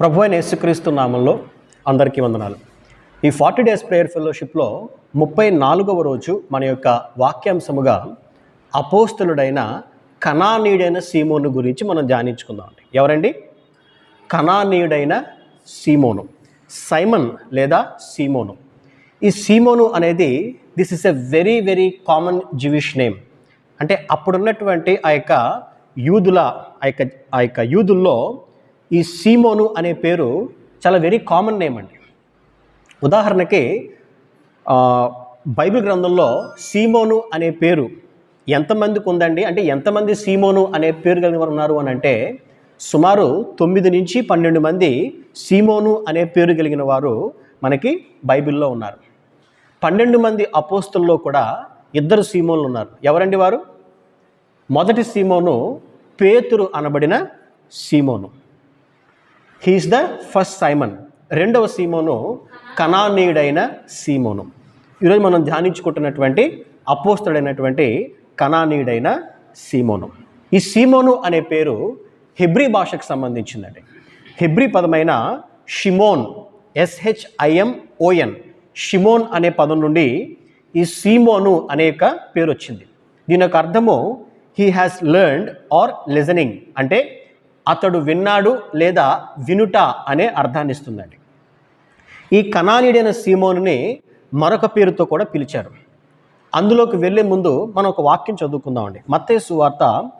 ప్రభు అయిన యేసుక్రీస్తు నామంలో అందరికీ వందనాలు. ఈ ఫార్టీ డేస్ ప్రేయర్ ఫెలోషిప్లో ముప్పై నాలుగవ రోజు మన యొక్క వాక్యాంశముగా అపోస్తులుడైన కణానీయుడైన సీమోను గురించి మనం ధ్యానించుకుందామండి ఎవరండి? కణానీయుడైన సీమోను. సైమన్ లేదా సీమోను. ఈ సీమోను అనేది this is a very very common Jewish name. అంటే అప్పుడున్నటువంటి ఆ యొక్క యూదుల ఆ యొక్క ఆ యొక్క యూదుల్లో ఈ సీమోను అనే పేరు చాలా వెరీ కామన్ నేమ్ అండి. ఉదాహరణకి బైబిల్ గ్రంథంలో సీమోను అనే పేరు ఎంతమందికి ఉందండి? అంటే ఎంతమంది సీమోను అనే పేరు కలిగిన వారు ఉన్నారు అని అంటే సుమారు తొమ్మిది నుంచి పన్నెండు మంది సీమోను అనే పేరు కలిగిన వారు మనకి బైబిల్లో ఉన్నారు. పన్నెండు మంది అపోస్తుల్లో కూడా ఇద్దరు సీమోన్లు ఉన్నారు. ఎవరండి వారు? మొదటి సీమోను పేతురు అనబడిన సీమోను. హీస్ ద ఫస్ట్ సైమన్ రెండవ సీమోను కణానీయుడైన సీమోను. ఈరోజు మనం ధ్యానించుకుంటున్నటువంటి అపోస్తుడైనటువంటి కణానీయుడైన సీమోను. ఈ సీమోను అనే పేరు హిబ్రీ భాషకు సంబంధించిందండి. హిబ్రీ పదమైన షిమోన్ ఎస్హెచ్ఐఎంఓఎన్ షిమోన్ అనే పదం నుండి ఈ సీమోను అనే యొక్క పేరు వచ్చింది. దీని యొక్క అర్థము he has learned or listening అంటే అతడు విన్నాడు లేదా వినుట అనే అర్థాన్ని ఇస్తుందండి ఈ కణానీడైన సీమోనుని మరొక పేరుతో కూడా పిలిచారు. అందులోకి వెళ్ళే ముందు మనం ఒక వాక్యం చదువుకుందామండి. మత్తేసు వార్త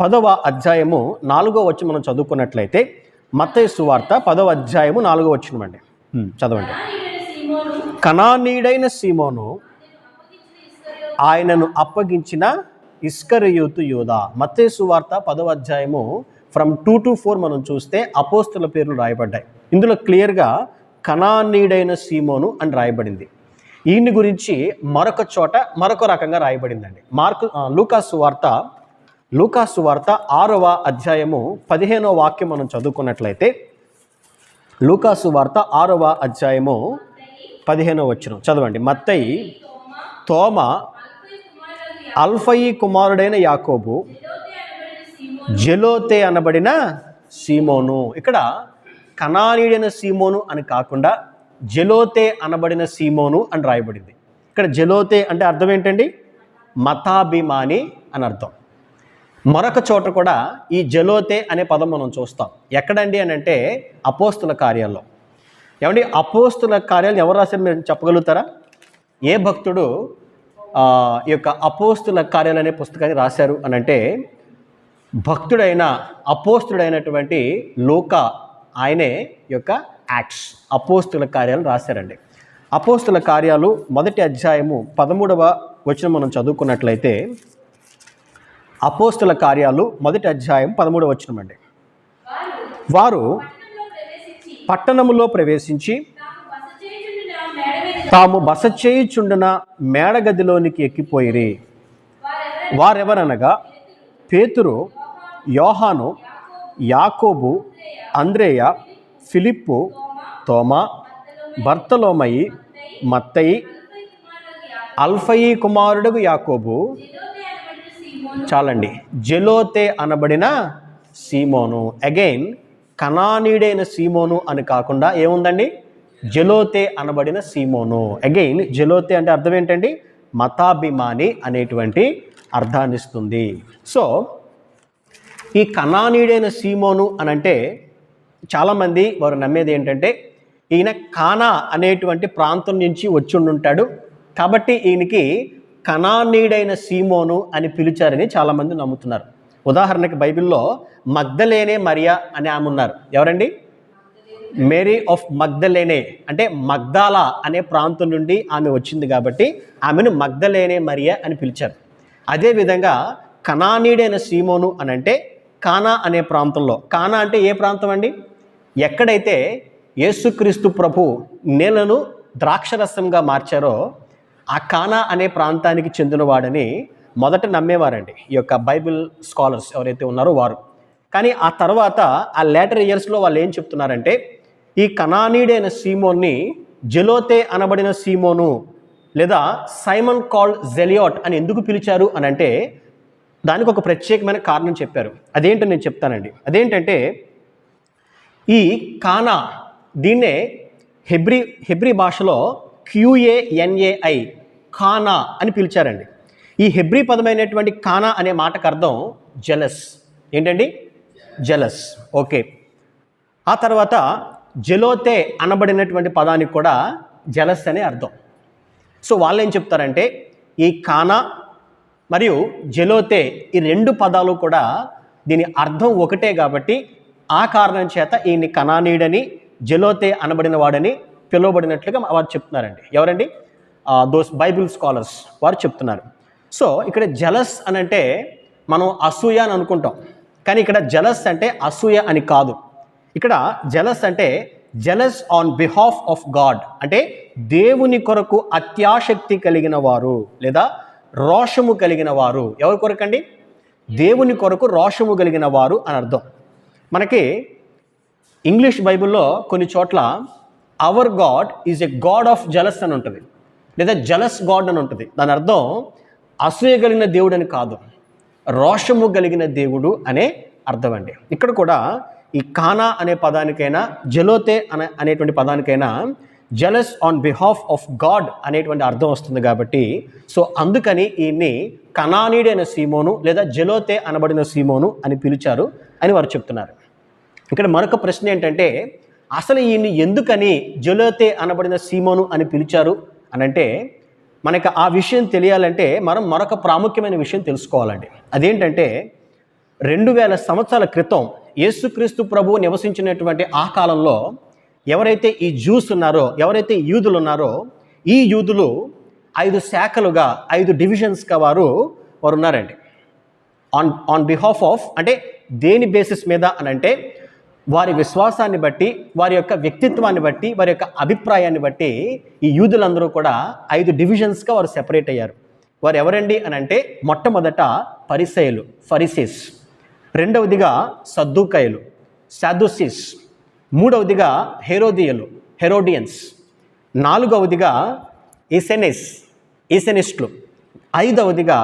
పదవ అధ్యాయము నాలుగో వచ్చి మనం చదువుకున్నట్లయితే మత్తేసు వార్త పదవ అధ్యాయము నాలుగో వచ్చినమండి. చదవండి. కణానీడైన సీమోను ఆయనను అప్పగించిన ఇస్కరయూతు యోధ మత్తేసు వార్త పదవ అధ్యాయము ఫ్రమ్ టూ టు ఫోర్ మనం చూస్తే అపోస్తుల పేర్లు రాయబడ్డాయి. ఇందులో క్లియర్గా కణానీడైన సీమోను అని రాయబడింది. ఈయన గురించి మరొక చోట మరొక రకంగా రాయబడిందండి. మార్కు లూకాసు వార్త లూకాసు వార్త ఆరవ అధ్యాయము పదిహేనవ వాక్యం మనం చదువుకున్నట్లయితే లూకాసు వార్త ఆరవ అధ్యాయము పదిహేనవ వచ్చిన చదవండి. మత్తయి తోమ అల్ఫయి కుమారుడైన యాకోబు జెలోతే అనబడిన సీమోను. ఇక్కడ కణానీడైన సీమోను అని కాకుండా జెలోతే అనబడిన సీమోను అని రాయబడింది. ఇక్కడ జెలోతే అంటే అర్థం ఏంటండి? మతాభిమాని అని అర్థం. మరొక చోట కూడా ఈ జలోతే అనే పదం మనం చూస్తాం. ఎక్కడండి అని అంటే అపోస్తుల కార్యాల్లో. ఏమండి? అపోస్తుల కార్యాలు ఎవరు రాశారు మీరు చెప్పగలుగుతారా? ఏ భక్తుడు ఈ యొక్క అపోస్తుల కార్యాలు అనే పుస్తకాన్ని రాశారు అని అంటే భక్తుడైన అపోస్తుడైనటువంటి లోక ఆయనే యొక్క యాక్ట్స్ అపోస్తుల కార్యాలు రాశారండి. అపోస్తుల కార్యాలు మొదటి అధ్యాయము పదమూడవ వచనం మనం చదువుకున్నట్లయితే అపోస్తుల కార్యాలు మొదటి అధ్యాయం పదమూడవ వచనం అండి. వారు పట్టణములో ప్రవేశించి తాము బస చేయుచుండిన మేడగదిలోనికి ఎక్కిపోయిరి. వారెవరనగా పేతురు యోహాను యాకోబు అంద్రేయ ఫిలిప్పు తోమా బర్తలోమయి మత్తయి అల్ఫయి కుమారుడు యాకోబు. చాలండి. జెలోతే అనబడిన సీమోను. అగైన్ కణానీడైన సీమోను అని కాకుండా ఏముందండి? జెలోతే అనబడిన సీమోను. అగైన్ జెలోతే అంటే అర్థం ఏంటండి? మతాభిమాని అనేటువంటి అర్థాన్నిస్తుంది. సో ఈ కణానీడైన సీమోను అని అంటే చాలామంది వారు నమ్మేది ఏంటంటే ఈయన కానా అనేటువంటి ప్రాంతం నుంచి వచ్చి ఉంటాడు కాబట్టి ఈయనకి కణానీడైన సీమోను అని పిలిచారని చాలామంది నమ్ముతున్నారు. ఉదాహరణకి బైబిల్లో మగ్ధలేనే మరియా అని ఆమె ఉన్నారు. ఎవరండి? మేరీ ఆఫ్ మగ్ధలేనే అంటే మగ్దాలా అనే ప్రాంతం నుండి ఆమె వచ్చింది కాబట్టి ఆమెను మగ్ధలేనే మరియా అని పిలిచారు. అదేవిధంగా కణానీడైన సీమోను అని అంటే కానా అనే ప్రాంతంలో. కానా అంటే ఏ ప్రాంతం అండి? ఎక్కడైతే యేసుక్రీస్తు ప్రభు నేలను ద్రాక్షరసంగా మార్చారో ఆ కానా అనే ప్రాంతానికి చెందినవాడని మొదట నమ్మేవారండి. ఈ యొక్క బైబిల్ స్కాలర్స్ ఎవరైతే ఉన్నారో వారు. కానీ ఆ తర్వాత ఆ లేటర్ ఇయర్స్లో వాళ్ళు ఏం చెప్తున్నారంటే ఈ కణానీడైన సీమోన్ని జెలోతే అనబడిన సీమోను లేదా సైమన్ కాల్డ్ జెలియాట్ అని ఎందుకు పిలిచారు అని అంటే దానికి ఒక ప్రత్యేకమైన కారణం చెప్పారు. అదేంటో నేను చెప్తానండి. అదేంటంటే ఈ కానా దీన్నే హెబ్రి హెబ్రి భాషలో క్యూఏఎన్ఏఐ ఖానా అని పిలిచారండి. ఈ హెబ్రి పదమైనటువంటి కానా అనే మాటకు అర్థం జలస్. ఏంటండి? జలస్. ఓకే. ఆ తర్వాత జలోతే అనబడినటువంటి పదానికి కూడా జలస్ అనే అర్థం. సో వాళ్ళు ఏం చెప్తారంటే ఈ కానా మరియు జలోతే ఈ రెండు పదాలు కూడా దీని అర్థం ఒకటే కాబట్టి ఆ కారణం చేత ఈయన్ని కణానీయుడని జలోతే అనబడిన వాడని పిలువబడినట్లుగా వారు చెప్తున్నారండి. ఎవరండి? దోస్ బైబిల్ స్కాలర్స్ వారు చెప్తున్నారు. సో ఇక్కడ జలస్ అని అంటే మనం అసూయ అని అనుకుంటాం. కానీ ఇక్కడ జలస్ అంటే అసూయ అని కాదు. ఇక్కడ జలస్ అంటే jealous on behalf of God అంటే దేవుని కొరకు అత్యాశక్తి కలిగిన వారు లేదా రోషము కలిగిన వారు ఎవరి కొరకండి? దేవుని కొరకు రోషము కలిగిన వారు అని అర్థం. మనకి ఇంగ్లీష్ బైబిల్లో కొన్ని చోట్ల our God is a God of jealous అని ఉంటుంది. లేదా జలస్ గాడ్ అని ఉంటుంది. దాని అర్థం అసూయ కలిగిన దేవుడు అని కాదు. రోషము కలిగిన దేవుడు అనే అర్థం అండి. ఇక్కడ కూడా ఈ కానా అనే పదానికైనా జలోతే అనే అనేటువంటి పదానికైనా jealous on behalf of God అనేటువంటి అర్థం వస్తుంది కాబట్టి సో అందుకని ఈయన్ని కనానీడైన సీమోను లేదా జలోతే అనబడిన సీమోను అని పిలిచారు అని వారు చెప్తున్నారు. ఇక్కడ మరొక ప్రశ్న ఏంటంటే అసలు ఈయన్ని ఎందుకని జలోతే అనబడిన సీమోను అని పిలిచారు అని అంటే మనకు ఆ విషయం తెలియాలంటే మనం మరొక ప్రాముఖ్యమైన విషయం తెలుసుకోవాలండి. అదేంటంటే రెండు వేల సంవత్సరాల క్రితం యేసుక్రీస్తు ప్రభువు నివసించినటువంటి ఆ కాలంలో ఎవరైతే ఈ జ్యూస్ ఉన్నారో ఎవరైతే యూదులు ఉన్నారో ఈ యూదులు ఐదు శాఖలుగా ఐదు డివిజన్స్గా వారు వారు ఉన్నారండి ఆన్ ఆన్ బిహాఫ్ ఆఫ్ అంటే దేని బేసిస్ మీద అని అంటే వారి విశ్వాసాన్ని బట్టి వారి యొక్క వ్యక్తిత్వాన్ని బట్టి వారి యొక్క అభిప్రాయాన్ని బట్టి ఈ యూదులందరూ కూడా ఐదు డివిజన్స్గా వారు సెపరేట్ అయ్యారు. వారు ఎవరండి అని అంటే మొట్టమొదట పరిసయలు ఫరిసిస్. రెండవదిగా సద్దుకాయలు సాదుసిస్. మూడవదిగా హెరోదియలు హెరోడియన్స్. నాలుగవదిగా ఇసెనిస్ ఇసెనిస్ట్లు ఐదవదిగా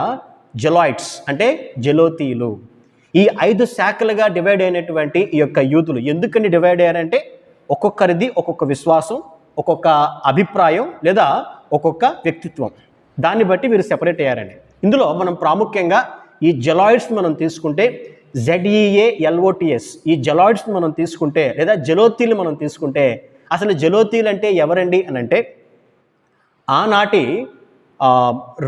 జెలాయిట్స్ అంటే జెలోతీయులు. ఈ ఐదు శాఖలుగా డివైడ్ అయినటువంటి ఈ యొక్క యూతులు ఎందుకని డివైడ్ అయ్యారంటే ఒక్కొక్కరిది ఒక్కొక్క విశ్వాసం ఒక్కొక్క అభిప్రాయం లేదా ఒక్కొక్క వ్యక్తిత్వం. దాన్ని బట్టి వీరు సెపరేట్ అయ్యారండి ఇందులో మనం ప్రాముఖ్యంగా ఈ జెలాయిడ్స్ మనం తీసుకుంటే జెడ్ఈఏ ఎల్ఓటిఎస్ ఈ జలాయిడ్స్ని మనం తీసుకుంటే లేదా జలోతీలు మనం తీసుకుంటే అసలు జలోతీలు అంటే ఎవరండి అని అంటే ఆనాటి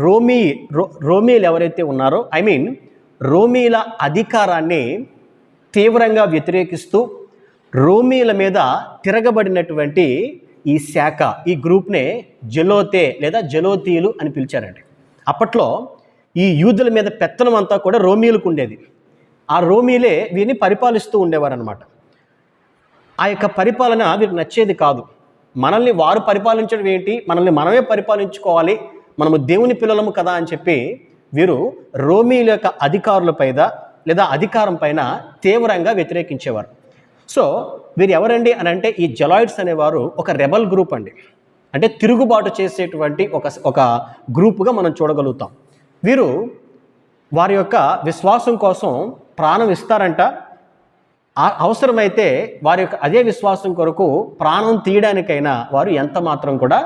రోమీ రో రోమీలు ఎవరైతే ఉన్నారో ఐ మీన్ రోమీల అధికారాన్ని తీవ్రంగా వ్యతిరేకిస్తూ రోమీల మీద తిరగబడినటువంటి ఈ శాఖ ఈ గ్రూప్నే జలోతే లేదా జలోతీయులు అని పిలిచారండి. అప్పట్లో ఈ యూదుల మీద పెత్తనం అంతా కూడా రోమీలకు ఉండేది. ఆ రోమీలే వీరిని పరిపాలిస్తూ ఉండేవారనమాట ఆ యొక్క పరిపాలన వీరికి నచ్చేది కాదు. మనల్ని వారు పరిపాలించడం ఏంటి? మనల్ని మనమే పరిపాలించుకోవాలి. మనము దేవుని పిల్లలము కదా అని చెప్పి వీరు రోమీల యొక్క అధికారుల పైన లేదా అధికారం పైన తీవ్రంగా వ్యతిరేకించేవారు. సో వీరు ఎవరండి అని అంటే ఈ జలాయిడ్స్ అనేవారు ఒక రెబల్ గ్రూప్ అండి. అంటే తిరుగుబాటు చేసేటువంటి ఒక ఒక గ్రూపుగా మనం చూడగలుగుతాం. వీరు వారి యొక్క విశ్వాసం కోసం ప్రాణం ఇస్తారంట. అవసరమైతే వారి యొక్క అదే విశ్వాసం కొరకు ప్రాణం తీయడానికైనా వారు ఎంత మాత్రం కూడా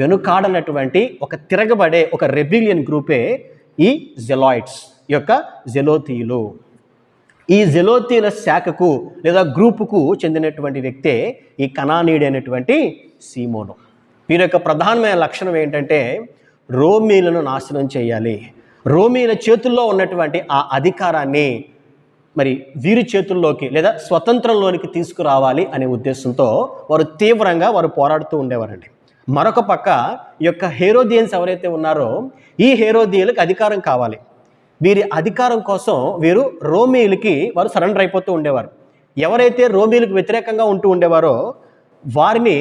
వెనుకాడనటువంటి ఒక తిరగబడే ఒక రెబిలియన్ గ్రూపే ఈ జెలాయిడ్స్ యొక్క జెలోతీయులు. ఈ జెలోతీల శాఖకు లేదా గ్రూపుకు చెందినటువంటి వ్యక్తే ఈ కణానీడి అనేటువంటి సీమోను. వీరి యొక్క ప్రధానమైన లక్షణం ఏంటంటే రోమీలను నాశనం చేయాలి. రోమీల చేతుల్లో ఉన్నటువంటి ఆ అధికారాన్ని మరి వీరి చేతుల్లోకి లేదా స్వతంత్రంలోనికి తీసుకురావాలి అనే ఉద్దేశంతో వారు తీవ్రంగా వారు పోరాడుతూ ఉండేవారండి. మరొక పక్క ఈ యొక్క హేరోదియన్స్ ఎవరైతే ఉన్నారో ఈ హేరోదియలకు అధికారం కావాలి. వీరి అధికారం కోసం వీరు రోమీలకి వారు సరెండర్ అయిపోతూ ఉండేవారు. ఎవరైతే రోమీలకు వ్యతిరేకంగా ఉంటూ ఉండేవారో వారిని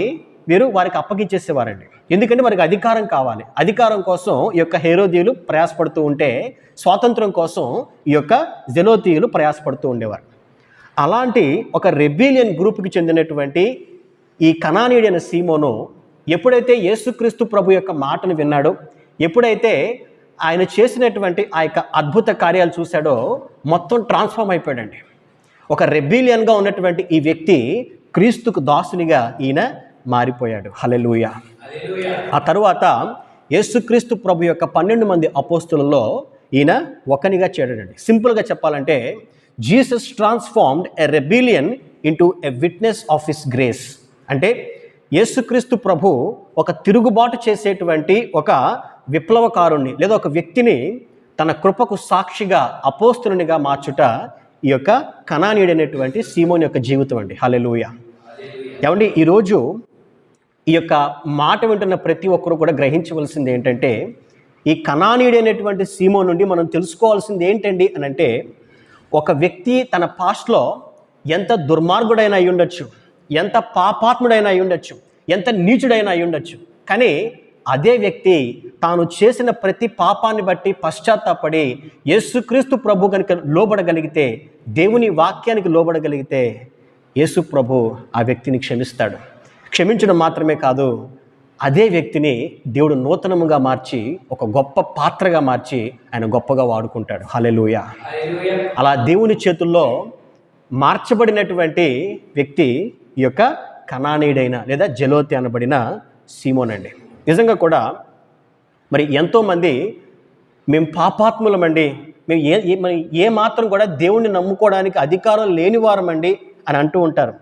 వీరు వారికి అప్పగించేసేవారండి. ఎందుకంటే వారికి అధికారం కావాలి. అధికారం కోసం ఈ యొక్క హేరోదీయులు ప్రయాసపడుతూ ఉంటే స్వాతంత్రం కోసం ఈ యొక్క జెలోతీయులు ప్రయాసపడుతూ ఉండేవారు. అలాంటి ఒక రెబీలియన్ గ్రూప్కి చెందినటువంటి ఈ కణానీడైన సీమోను ఎప్పుడైతే యేసుక్రీస్తు ప్రభు యొక్క మాటను విన్నాడో ఎప్పుడైతే ఆయన చేసినటువంటి ఆ యొక్క అద్భుత కార్యాలు చూశాడో మొత్తం ట్రాన్స్ఫార్మ్ అయిపోయాడండి. ఒక రెబీలియన్గా ఉన్నటువంటి ఈ వ్యక్తి క్రీస్తుకు దాసునిగా ఈయన మారిపోయాడు. హలెలూయ ఆ తరువాత యేసుక్రీస్తు ప్రభు యొక్క పన్నెండు మంది అపోస్తులలో ఈయన ఒకనిగా చేరాడండి. సింపుల్గా చెప్పాలంటే Jesus transformed a rebellion into a witness of his grace. అంటే యేసుక్రీస్తు ప్రభు ఒక తిరుగుబాటు చేసేటువంటి ఒక విప్లవకారుణ్ణి లేదా ఒక వ్యక్తిని తన కృపకు సాక్షిగా అపోస్తునిగా మార్చుట ఈ యొక్క కణానీడైనటువంటి సీమోని యొక్క జీవితం అండి. హలెలూయ ఏమండి ఈరోజు ఈ యొక్క మాట వింటున్న ప్రతి ఒక్కరూ కూడా గ్రహించవలసింది ఏంటంటే ఈ కణానీడైనటువంటి సీమో నుండి మనం తెలుసుకోవాల్సింది ఏంటండి అని అంటే ఒక వ్యక్తి తన పాస్ట్లో ఎంత దుర్మార్గుడైనా అయి ఉండొచ్చు ఎంత పాపాత్ముడైనా అయి ఉండొచ్చు ఎంత నీచుడైనా అయి ఉండొచ్చు. కానీ అదే వ్యక్తి తాను చేసిన ప్రతి పాపాన్ని బట్టి పశ్చాత్తాపడి యేసుక్రీస్తు ప్రభు కనుక లోబడగలిగితే దేవుని వాక్యానికి లోబడగలిగితే యేసు ప్రభు ఆ వ్యక్తిని క్షమిస్తాడు. క్షమించడం మాత్రమే కాదు అదే వ్యక్తిని దేవుడు నూతనముగా మార్చి ఒక గొప్ప పాత్రగా మార్చి ఆయన గొప్పగా వాడుకుంటాడు. హలెలూయ అలా దేవుని చేతుల్లో మార్చబడినటువంటి వ్యక్తి ఈ యొక్క కణానీయుడైన లేదా జలోతి అనబడిన సీమోన్ అండి. నిజంగా కూడా మరి ఎంతోమంది మేము పాపాత్ములమండి మేము ఏ ఏ- మరి ఏ మాత్రం కూడా దేవుణ్ణి నమ్ముకోవడానికి అధికారం లేని వారమండి అని అంటూ ఉంటారు.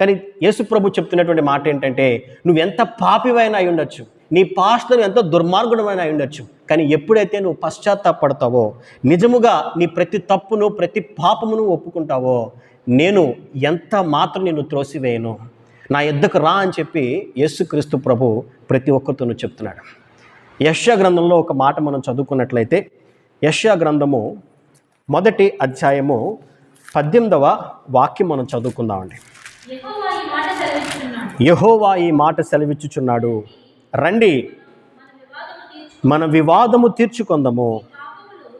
కానీ యేసుప్రభు చెప్తున్నటువంటి మాట ఏంటంటే నువ్వు ఎంత పాపివైనా అయి ఉండొచ్చు. నీ పాస్టర్ ఎంత దుర్మార్గుడమైన అయి ఉండొచ్చు. కానీ ఎప్పుడైతే నువ్వు పశ్చాత్తాపడతావో నిజముగా నీ ప్రతి తప్పును ప్రతి పాపమును ఒప్పుకుంటావో నేను ఎంత మాత్రం నిన్ను త్రోసివేయను. నా ఎద్దకు రా అని చెప్పి యేసుక్రీస్తు ప్రభు ప్రతి ఒక్కరితోనూ చెప్తున్నాడు. యశ్యా గ్రంథంలో ఒక మాట మనం చదువుకున్నట్లయితే యశ్యా గ్రంథము మొదటి అధ్యాయము పద్దెనిమిదవ వాక్యం మనం చదువుకుందామండి. యహోవా ఈ మాట సెలవిచ్చుచున్నాడు. రండి. మన వివాదము తీర్చు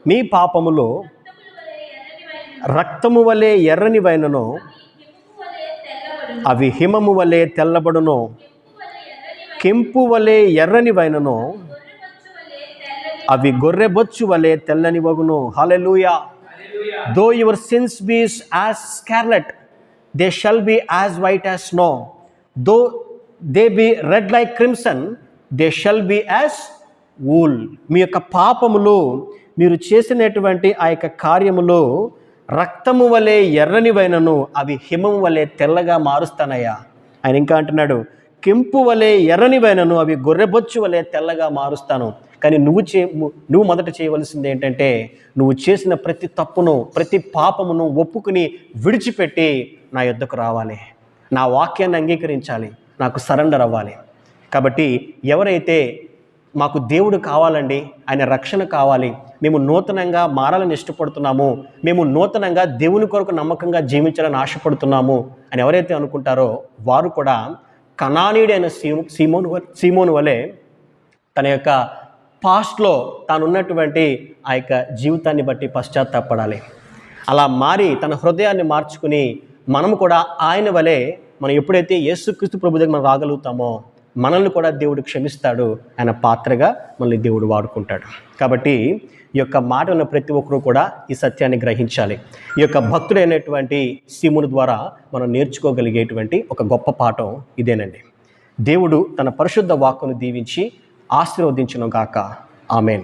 మీ పాపములో రక్తము వలె ఎర్రని వైననో అవి హిమము వలె తెల్లబడును. కెంపు వలె ఎర్రని వైననో అవి గొర్రె బొచ్చు వలె తెల్లని అవి గొర్రెబొచ్చు వలె తెల్లని వగును. Hallelujah though your sins be as scarlet they shall be as white as snow though they be red like crimson they shall be as wool మీ యొక్క పాపములు మీరు చేసినటువంటి ఆ యొక్క కార్యములు రక్తము వలె ఎర్రనివైనను అవి హిమము వలె తెల్లగా మారుస్తానయ్యా. ఆయన ఇంకా అంటున్నాడు కెంపు వలె ఎర్రనివైనను అవి గొర్రెబొచ్చు వలె తెల్లగా మారుస్తాను. కానీ నువ్వు చే నువ్వు మొదట చేయవలసింది ఏంటంటే నువ్వు చేసిన ప్రతి తప్పును ప్రతి పాపమును ఒప్పుకుని విడిచిపెట్టి నా యుద్ధకు రావాలి. నా వాక్యాన్ని అంగీకరించాలి. నాకు సరెండర్ అవ్వాలి. కాబట్టి ఎవరైతే మాకు దేవుడు కావాలండి ఆయన రక్షణ కావాలి మేము నూతనంగా మారాలని ఇష్టపడుతున్నాము మేము నూతనంగా దేవుని కొరకు నమ్మకంగా జీవించాలని ఆశపడుతున్నాము అని ఎవరైతే అనుకుంటారో వారు కూడా కణానీయుడైన సీ సీమోను వ- సీమోను వలె తన యొక్క పాస్ట్లో తానున్నటువంటి ఆ యొక్క జీవితాన్ని బట్టి పశ్చాత్తాపడాలి. అలా మారి తన హృదయాన్ని మార్చుకుని మనం కూడా ఆయన వలె మనం ఎప్పుడైతే యేసుక్రీస్తు ప్రభు దగ్గర మనం రాగలుగుతామో మనల్ని కూడా దేవుడు క్షమిస్తాడు ఆయన పాత్రగా మనల్ని దేవుడు వాడుకుంటాడు. కాబట్టి ఈ యొక్క మాట ఉన్న ప్రతి ఒక్కరూ కూడా ఈ సత్యాన్ని గ్రహించాలి. ఈ యొక్క భక్తుడైనటువంటి సీముని ద్వారా మనం నేర్చుకోగలిగేటువంటి ఒక గొప్ప పాఠం ఇదేనండి. దేవుడు తన పరిశుద్ధ వాక్కును దీవించి ఆశీర్వదించను గాక ఆమెన్.